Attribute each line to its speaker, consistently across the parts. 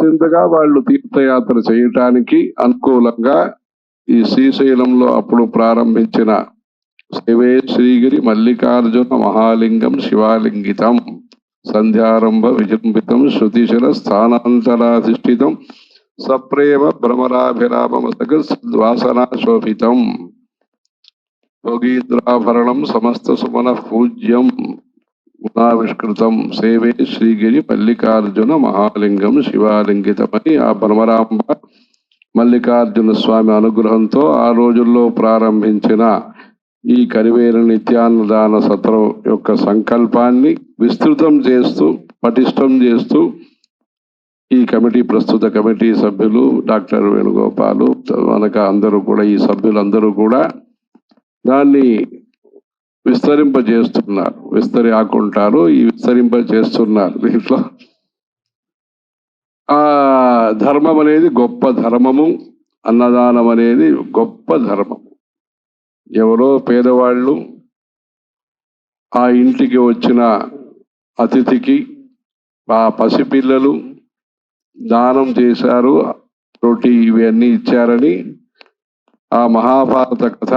Speaker 1: నిశ్చింతగా వాళ్ళు తీర్థయాత్ర చేయటానికి అనుకూలంగా ఈ శ్రీశైలంలో అప్పుడు ప్రారంభించిన శివే శ్రీగిరి మల్లికార్జున మహాలింగం శివాలింగితం. సంధ్యారంభ విజృంభితం శృతిశిర స్థానాంతరాధిష్ఠితం సప్రేమ భ్రమరాభిరామసగ వాసనా శోభితం భోగీంద్రాభరణం సమస్త సుమన పూజ్యం. గుణావిష్కృతం సేవే శ్రీగిరి మల్లికార్జున మహాలింగం శివాలింగితమని ఆ భ్రమరాంబ మల్లికార్జున స్వామి అనుగ్రహంతో ఆ రోజుల్లో ప్రారంభించిన ఈ కరివేరు నిత్యాన్నదాన సత్రం యొక్క సంకల్పాన్ని విస్తృతం చేస్తూ పటిష్టం చేస్తూ ఈ కమిటీ ప్రస్తుత కమిటీ సభ్యులు డాక్టర్ వేణుగోపాలు మనక అందరూ కూడా ఈ సభ్యులందరూ కూడా దాన్ని విస్తరింప చేస్తున్నారు విస్తరి ఆకుంటారు ఈ విస్తరింప చేస్తున్నారు దీంట్లో ఆ ధర్మం అనేది గొప్ప ధర్మము అన్నదానం అనేది గొప్ప ధర్మం ఎవరో పేదవాళ్ళు ఆ ఇంటికి వచ్చిన అతిథికి ఆ పసిపిల్లలు దానం చేశారు రోటీ ఇవన్నీ ఇచ్చారని ఆ మహాభారత కథ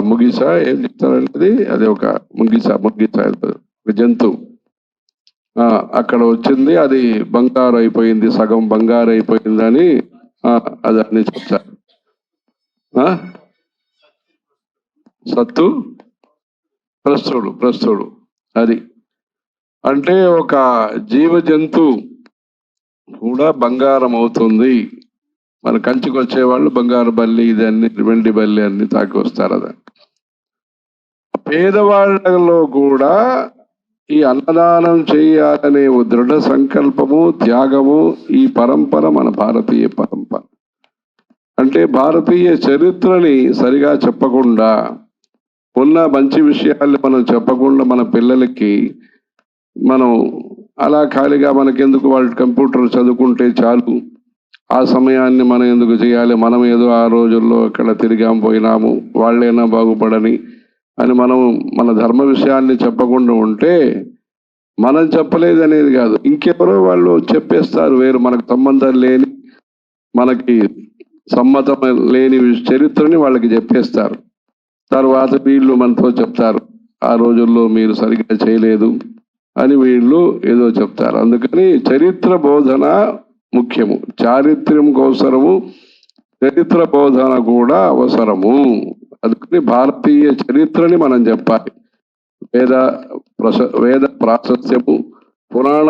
Speaker 1: ముగిస ఏం చెప్తారంటే అది ఒక ముగిస ముగిస ఒక జంతువు అక్కడ వచ్చింది అది బంగారు అయిపోయింది సగం బంగారు అయిపోయిందని అది అన్ని చెప్తారు సత్తు? ప్రస్తుడు ప్రస్తుడు అది. అంటే ఒక జీవ జంతువు కూడా బంగారం అవుతుంది. మన కంచికి వచ్చేవాళ్ళు బంగారు బల్లి ఇది అన్ని వెండి బల్లి అన్ని తాకి వస్తారు అదండి. పేదవాళ్ళలో కూడా ఈ అన్నదానం చేయాలనే ఓ దృఢ సంకల్పము త్యాగము ఈ పరంపర మన భారతీయ పరంపర. అంటే భారతీయ చరిత్రని సరిగా చెప్పకుండా ఉన్న మంచి విషయాల్ని మనం చెప్పకుండా మన పిల్లలకి మనం అలా ఖాళీగా మనకెందుకు వాళ్ళు కంప్యూటర్ చదువుకుంటే చాలు ఆ సమయాన్ని మనం ఎందుకు చేయాలి? మనం ఏదో ఆ రోజుల్లో అక్కడ తిరిగాం పోయినాము వాళ్ళైనా బాగుపడని అని మనం మన ధర్మ విషయాన్ని చెప్పకుండా ఉంటే మనం చెప్పలేదు అనేది కాదు. ఇంకెవరో వాళ్ళు చెప్పేస్తారు వేరు మనకు సంబంధం లేని మనకి సమ్మతం లేని చరిత్రని వాళ్ళకి చెప్పేస్తారు. తర్వాత వీళ్ళు మనతో చెప్తారు ఆ రోజుల్లో మీరు సరిగ్గా చేయలేదు అని వీళ్ళు ఏదో చెప్తారు. అందుకని చరిత్ర బోధన ముఖ్యము. చారిత్ర్యం అవసరము చరిత్ర బోధన కూడా అవసరము. అందుకని భారతీయ చరిత్రని మనం చెప్పాలి. వేద ప్రశ వేద ప్రాశస్యము పురాణం